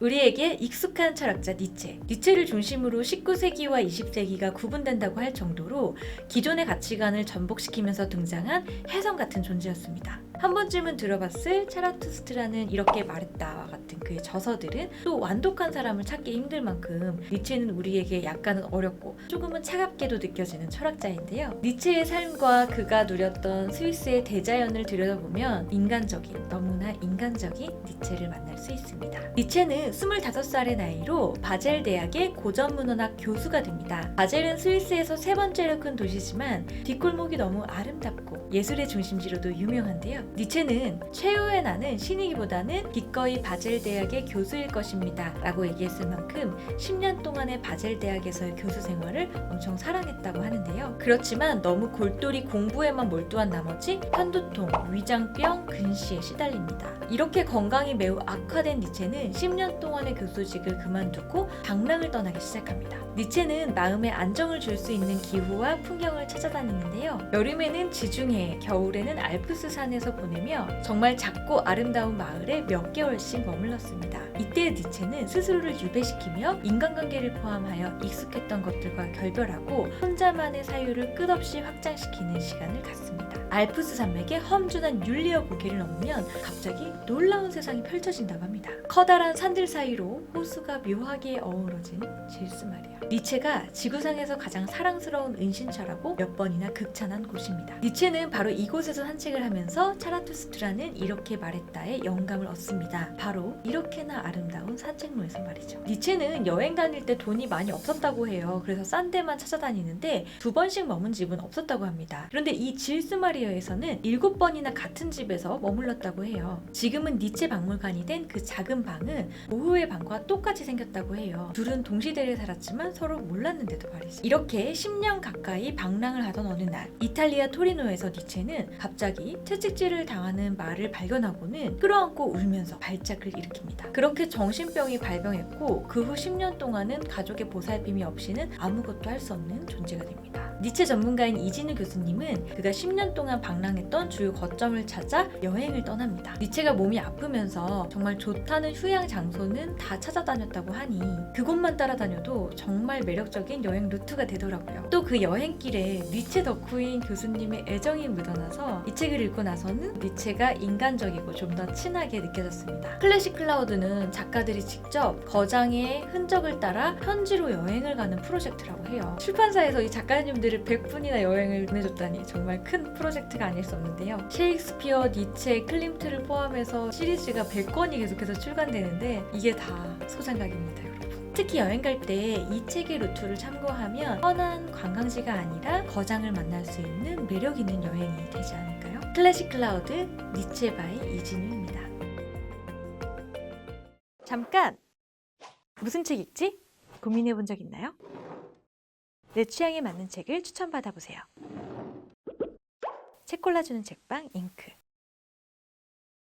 우리에게 익숙한 철학자 니체. 니체를 중심으로 19세기와 20세기가 구분된다고 할 정도로 기존의 가치관을 전복시키면서 등장한 혜성 같은 존재였습니다. 한 번쯤은 들어봤을 차라투스트라는 이렇게 말했다와 같은 그의 저서들은 또 완독한 사람을 찾기 힘들 만큼 니체는 우리에게 약간은 어렵고 조금은 차갑게도 느껴지는 철학자인데요. 니체의 삶과 그가 누렸던 스위스의 대자연을 들여다보면 인간적인, 너무나 인간적인 니체를 만날 수 있습니다. 니체는 25살의 나이로 바젤 대학의 고전문헌학 교수가 됩니다. 바젤은 스위스에서 세 번째로 큰 도시지만 뒷골목이 너무 아름답고 예술의 중심지로도 유명한데요. 니체는 최후의 나는 신이기보다는 기꺼이 바젤 대학의 교수일 것입니다. 라고 얘기했을 만큼 10년 동안의 바젤 대학에서의 교수 생활을 엄청 사랑했다고 하는데요. 그렇지만 너무 골똘히 공부에만 몰두한 나머지 편두통, 위장병, 근시에 시달립니다. 이렇게 건강이 매우 악화된 니체는 10년 동안의 교수직을 그만두고 방랑을 떠나기 시작합니다. 니체는 마음에 안정을 줄 수 있는 기후와 풍경을 찾아다니는데요. 여름에는 지중해, 겨울에는 알프스 산에서 보내며 정말 작고 아름다운 마을에 몇 개월씩 머물렀습니다. 이때 니체는 스스로를 유배시키며 인간관계를 포함하여 익숙했던 것들과 결별하고 혼자만의 사유를 끝없이 확장시키는 시간을 갖습니다. 알프스 산맥의 험준한 율리어 고개를 넘으면 갑자기 놀라운 세상이 펼쳐진다고 합니다. 커다란 산들 사이로 호수가 묘하게 어우러진 질스말이야. 니체가 지구상에서 가장 사랑스러운 은신처라고 몇 번이나 극찬한 곳입니다. 니체는 바로 이곳에서 산책을 하면서 차라투스트라는 이렇게 말했다에 영감을 얻습니다. 바로 이렇게나 아름다운 산책로에서 말이죠. 니체는 여행 다닐 때 돈이 많이 없었다고 해요. 그래서 싼 데만 찾아다니는데 두 번씩 머문 집은 없었다고 합니다. 그런데 이 질스 마리아에서는 일곱 번이나 같은 집에서 머물렀다고 해요. 지금은 니체 박물관이 된 그 작은 방은 오후의 방과 똑같이 생겼다고 해요. 둘은 동시대를 살았지만 서로 몰랐는데도 말이죠. 이렇게 10년 가까이 방랑을 하던 어느 날 이탈리아 토리노에서 니체는 갑자기 채찍질을 당하는 말을 발견하고는 끌어안고 울면서 발작을 일으킵니다. 그렇게 정신병이 발병했고 그 후 10년 동안은 가족의 보살핌이 없이는 아무것도 할 수 없는 존재가 됩니다. 니체 전문가인 이진우 교수님은 그가 10년 동안 방랑했던 주요 거점을 찾아 여행을 떠납니다. 니체가 몸이 아프면서 정말 좋다는 휴양 장소는 다 찾아다녔다고 하니 그곳만 따라다녀도 정말 매력적인 여행 루트가 되더라고요. 또 그 여행길에 니체 덕후인 교수님의 애정이 묻어나서 이 책을 읽고 나서는 니체가 인간적이고 좀 더 친하게 느껴졌습니다. 클래식 클라우드는 작가들이 직접 거장의 흔적을 따라 현지로 여행을 가는 프로젝트라고 해요. 출판사에서 이 작가님들을 100분이나 여행을 보내줬다니 정말 큰 프로젝트 가 아닐 수 없는데요. 셰익스피어, 니체, 클림트를 포함해서 시리즈가 100권이 계속해서 출간되는데 이게 다 소장각입니다. 특히 여행 갈 때 이 책의 루트를 참고하면 뻔한 관광지가 아니라 거장을 만날 수 있는 매력 있는 여행이 되지 않을까요? 클래식 클라우드 니체 바이 이진우입니다. 잠깐! 무슨 책 읽지? 고민해 본 적 있나요? 내 취향에 맞는 책을 추천받아 보세요. 책 골라주는 책방 잉크.